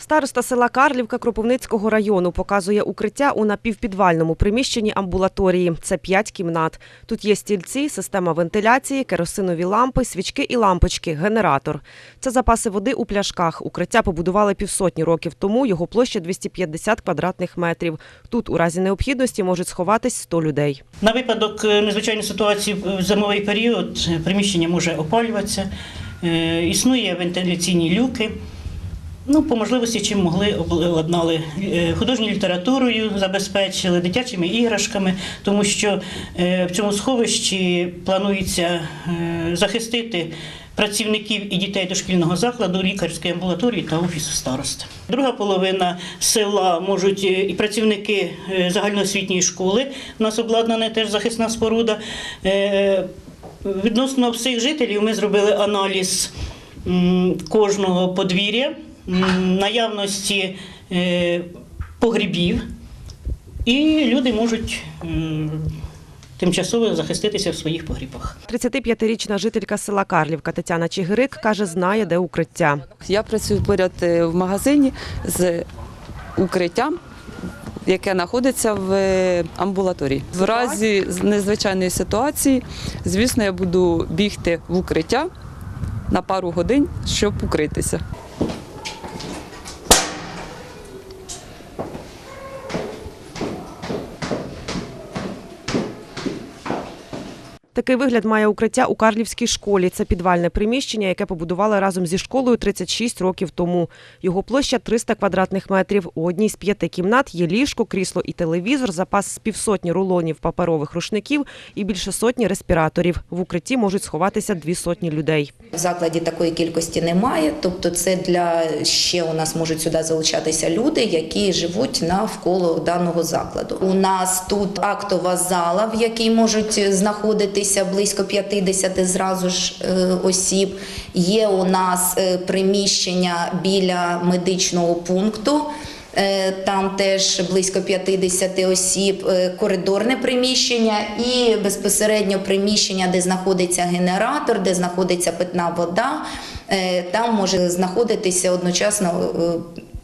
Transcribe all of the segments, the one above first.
Староста села Карлівка Кропивницького району показує укриття у напівпідвальному приміщенні амбулаторії. Це п'ять кімнат. Тут є стільці, система вентиляції, керосинові лампи, свічки і лампочки, генератор. Це запаси води у пляшках. Укриття побудували півсотні років тому. Його площа 250 квадратних метрів. Тут у разі необхідності можуть сховатись 100 людей. На випадок е, надзвичайної ситуації в зимовий період е, приміщення може опалюватися, е, існує вентиляційні люки. Ну, по можливості, чим могли, обладнали Е, художньою літературою, забезпечили дитячими іграшками, тому що е, в цьому сховищі планується е, захистити працівників і дітей дошкільного закладу, лікарської амбулаторії та офісу староста. Друга половина села можуть і працівники загальноосвітньої школи. У нас обладнана теж захисна споруда. Відносно всіх жителів ми зробили аналіз кожного подвір'я, наявності е, погрібів, і люди можуть тимчасово захиститися в своїх погрібах. 35-річна жителька села Карлівка Тетяна Чигирик каже, знає, де укриття. Я працюю поряд е, в магазині з укриттям, яке знаходиться в е, амбулаторії. В разі незвичайної ситуації, звісно, я буду бігти в укриття на пару годин, щоб укритися. Такий вигляд має укриття у Карлівській школі. Це підвальне приміщення, яке побудували разом зі школою 36 років тому. Його площа 300 квадратних метрів. У одній з п'яти кімнат є ліжко, крісло і телевізор, запас з півсотні рулонів паперових рушників і більше сотні респіраторів. В укритті можуть сховатися дві сотні людей. В закладі такої кількості немає, тобто це для ще у нас можуть сюди залучатися люди, які живуть навколо даного закладу. У нас тут актова зала, в якій можуть знаходитися близько 50 зразу ж е, осіб. Є у нас е, приміщення біля медичного пункту. Е, Там теж близько 50 осіб, коридорне приміщення і безпосередньо приміщення, де знаходиться генератор, де знаходиться питна вода. Там може знаходитися одночасно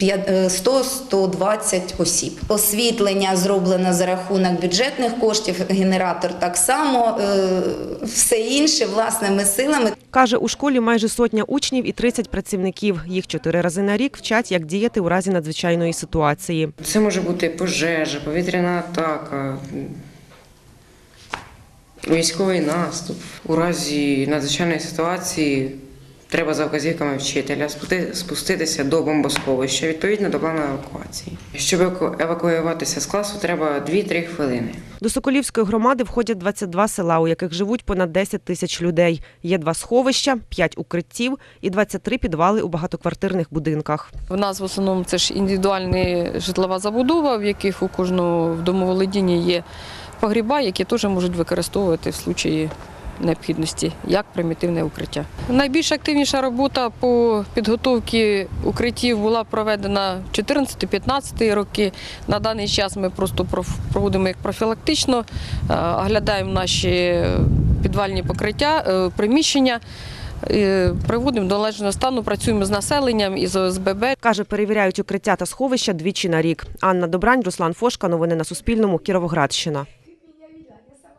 100-120 осіб. Освітлення зроблено за рахунок бюджетних коштів, генератор так само, е, все інше власними силами. Каже, у школі майже сотня учнів і 30 працівників. Їх чотири рази на рік вчать, як діяти у разі надзвичайної ситуації. Це може бути пожежа, повітряна атака, військовий наступ. У разі надзвичайної ситуації треба за вказівками вчителя спуститися до бомбосховища відповідно до плану евакуації. Щоб евакуюватися з класу, треба 2-3 хвилини. До Соколівської громади входять 22 села, у яких живуть понад 10 тисяч людей. Є два сховища, 5 укриттів і 23 підвали у багатоквартирних будинках. В нас в основному це ж індивідуальна житлова забудова, в яких у кожного в домоволодінні є погріба, які теж можуть використовувати в случаї необхідності як примітивне укриття. Найбільш активніша робота по підготовці укриттів була проведена 14-15 роки. На даний час ми просто проводимо їх профілактично, е, оглядаємо наші підвальні покриття, е, приміщення. е, Приводимо до належного стану, працюємо з населенням із ОСББ. Каже, перевіряють укриття та сховища двічі на рік. Анна Добрань, Руслан Фошка. Новини на Суспільному. Кіровоградщина.